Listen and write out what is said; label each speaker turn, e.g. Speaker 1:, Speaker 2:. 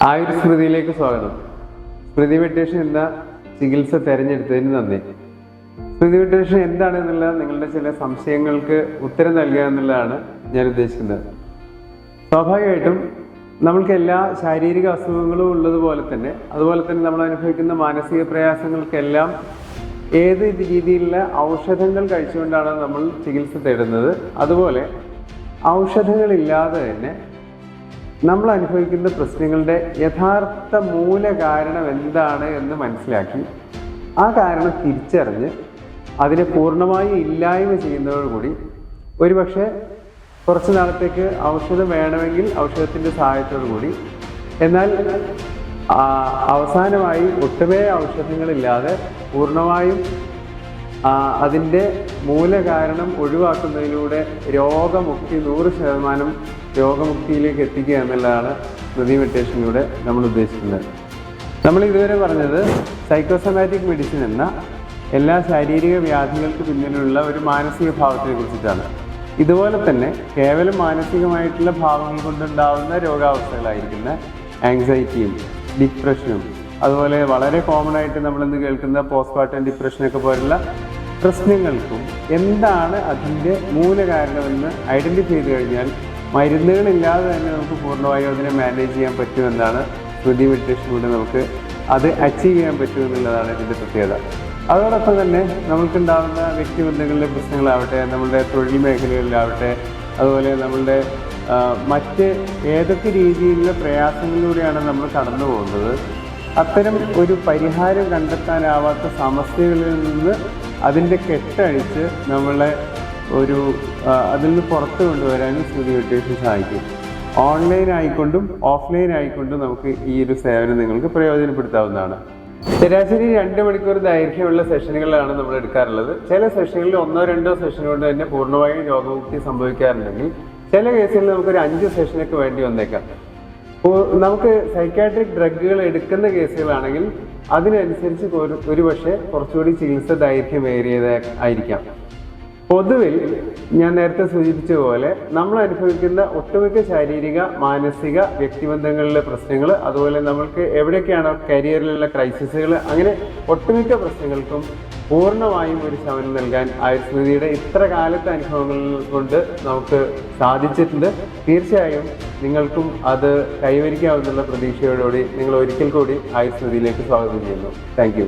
Speaker 1: ആയുർ സ്മൃതിയിലേക്ക് സ്വാഗതം. സ്മൃതി മെഡിറ്റേഷൻ എന്ന ചികിത്സ തിരഞ്ഞെടുത്തതിന് നന്ദി. സ്മൃതി മെഡിറ്റേഷൻ എന്താണ് എന്നുള്ള നിങ്ങളുടെ ചില സംശയങ്ങൾക്ക് ഉത്തരം നൽകുക എന്നുള്ളതാണ് ഞാൻ ഉദ്ദേശിക്കുന്നത്. സ്വാഭാവികമായിട്ടും നമ്മൾക്ക് എല്ലാ ശാരീരിക അസുഖങ്ങളും ഉള്ളതുപോലെ തന്നെ അതുപോലെ തന്നെ നമ്മൾ അനുഭവിക്കുന്ന മാനസിക പ്രയാസങ്ങൾക്കെല്ലാം ഏത് രീതിയിലുള്ള ഔഷധങ്ങൾ കഴിച്ചുകൊണ്ടാണ് നമ്മൾ ചികിത്സ തേടുന്നത്? അതുപോലെ ഔഷധങ്ങളില്ലാതെ തന്നെ നമ്മൾ അനുഭവിക്കുന്ന പ്രശ്നങ്ങളുടെ യഥാർത്ഥ മൂല കാരണം എന്താണ് എന്ന് മനസ്സിലാക്കി ആ കാരണം തിരിച്ചറിഞ്ഞ് അതിനെ പൂർണമായി ഇല്ലായ്മ ചെയ്യുന്നതോടുകൂടി ഒരുപക്ഷെ കുറച്ച് നാളത്തേക്ക് ഔഷധം വേണമെങ്കിൽ ഔഷധത്തിന്റെ സഹായത്തോടു കൂടി. എന്നാൽ അവസാനമായി ഒട്ടുമേ ഔഷധങ്ങളില്ലാതെ പൂർണമായും അതിന്റെ മൂലകാരണം ഒഴിവാക്കുന്നതിലൂടെ രോഗമുക്തി നൂറ് ശതമാനം രോഗമുക്തിയിലേക്ക് എത്തിക്കുക എന്നുള്ളതാണ് സ്മൃതി മെഡിറ്റേഷനിലൂടെ നമ്മൾ ഉദ്ദേശിക്കുന്നത്. നമ്മൾ ഇതുവരെ പറഞ്ഞത് സൈക്കോസമാറ്റിക് മെഡിസിൻ എന്ന എല്ലാ ശാരീരിക വ്യാധികൾക്ക് പിന്നിലുള്ള ഒരു മാനസിക ഭാവത്തെ കുറിച്ചിട്ടാണ്. ഇതുപോലെ തന്നെ കേവലം മാനസികമായിട്ടുള്ള ഭാവങ്ങൾ കൊണ്ടുണ്ടാവുന്ന രോഗാവസ്ഥകളായിരിക്കുന്ന ആങ്സൈറ്റിയും ഡിപ്രഷനും അതുപോലെ വളരെ കോമൺ ആയിട്ട് നമ്മളിന്ന് കേൾക്കുന്ന പോസ്റ്റ്മോർട്ടം ഡിപ്രഷനൊക്കെ പോലുള്ള പ്രശ്നങ്ങൾക്കും എന്താണ് അതിന്റെ മൂലകാരണമെന്ന് ഐഡന്റിഫൈ ചെയ്ത് കഴിഞ്ഞാൽ മരുന്നുകളില്ലാതെ തന്നെ നമുക്ക് പൂർണമായും അതിനെ മാനേജ് ചെയ്യാൻ പറ്റുമെന്നാണ് ശ്രുതി മെഡിറ്റേഷനിലൂടെ നമുക്ക് അത് അച്ചീവ് ചെയ്യാൻ പറ്റുമെന്നുള്ളതാണ് ഇതിന്റെ പ്രത്യേകത. അതോടൊപ്പം തന്നെ നമുക്കുണ്ടാകുന്ന വ്യക്തിബന്ധങ്ങളിലെ പ്രശ്നങ്ങളാവട്ടെ നമ്മളുടെ തൊഴിൽ മേഖലകളിലാവട്ടെ അതുപോലെ നമ്മളുടെ മറ്റ് ഏതൊക്കെ രീതിയിലുള്ള പ്രയാസങ്ങളിലൂടെയാണ് നമ്മൾ കടന്നു പോകുന്നത് അത്തരം ഒരു പരിഹാരം കണ്ടെത്താനാവാത്ത സമസ്യകളിൽ നിന്ന് അതിന്റെ കെട്ടഴിച്ച് നമ്മളെ ഒരു അതിൽ നിന്ന് പുറത്തു കൊണ്ടുവരാനും സ്മൃതി മെഡിറ്റേഷൻ സഹായിക്കും. ഓൺലൈൻ ആയിക്കൊണ്ടും ഓഫ്ലൈൻ ആയിക്കൊണ്ടും നമുക്ക് ഈ ഒരു സേവനം നിങ്ങൾക്ക് പ്രയോജനപ്പെടുത്താവുന്നതാണ്. ശരാശരി രണ്ട് മണിക്കൂർ ദൈർഘ്യമുള്ള സെഷനുകളാണ് നമ്മൾ എടുക്കാറുള്ളത്. ചില സെഷനുകളിൽ ഒന്നോ രണ്ടോ സെഷൻ കൊണ്ട് തന്നെ പൂർണമായും രോഗമുക്തി സംഭവിക്കാറുണ്ടെങ്കിൽ ചില കേസുകളിൽ നമുക്കൊരു അഞ്ച് സെഷനൊക്കെ വേണ്ടി വന്നേക്കാം. നമുക്ക് സൈക്കാട്രിക് ഡ്രഗുകൾ എടുക്കുന്ന കേസുകളാണെങ്കിൽ അതിനനുസരിച്ച് ഒരു ഒരുപക്ഷെ കുറച്ചുകൂടി ചികിത്സ ദൈർഘ്യമേറിയത് ആയിരിക്കാം. പൊതുവിൽ ഞാൻ നേരത്തെ സൂചിപ്പിച്ച പോലെ നമ്മൾ അനുഭവിക്കുന്ന ഒട്ടുമിക്ക ശാരീരിക മാനസിക വ്യക്തിബന്ധങ്ങളിലെ പ്രശ്നങ്ങൾ അതുപോലെ നമ്മൾക്ക് എവിടെയൊക്കെയാണ് കരിയറിലുള്ള ക്രൈസിസുകൾ അങ്ങനെ ഒട്ടുമിക്ക പ്രശ്നങ്ങൾക്കും പൂർണമായും ഒരു ശമനം നൽകാൻ ആയുസ്മൃതിയുടെ ഇത്ര കാലത്തെ അനുഭവങ്ങൾ കൊണ്ട് നമുക്ക് സാധിച്ചിട്ടുണ്ട്. തീർച്ചയായും നിങ്ങൾക്കും അത് കൈവരിക്കാവുന്ന പ്രതീക്ഷയോടുകൂടി നിങ്ങൾ ഒരിക്കൽ കൂടി ആയുസ്മൃതിയിലേക്ക് സ്വാഗതം ചെയ്യുന്നു. താങ്ക്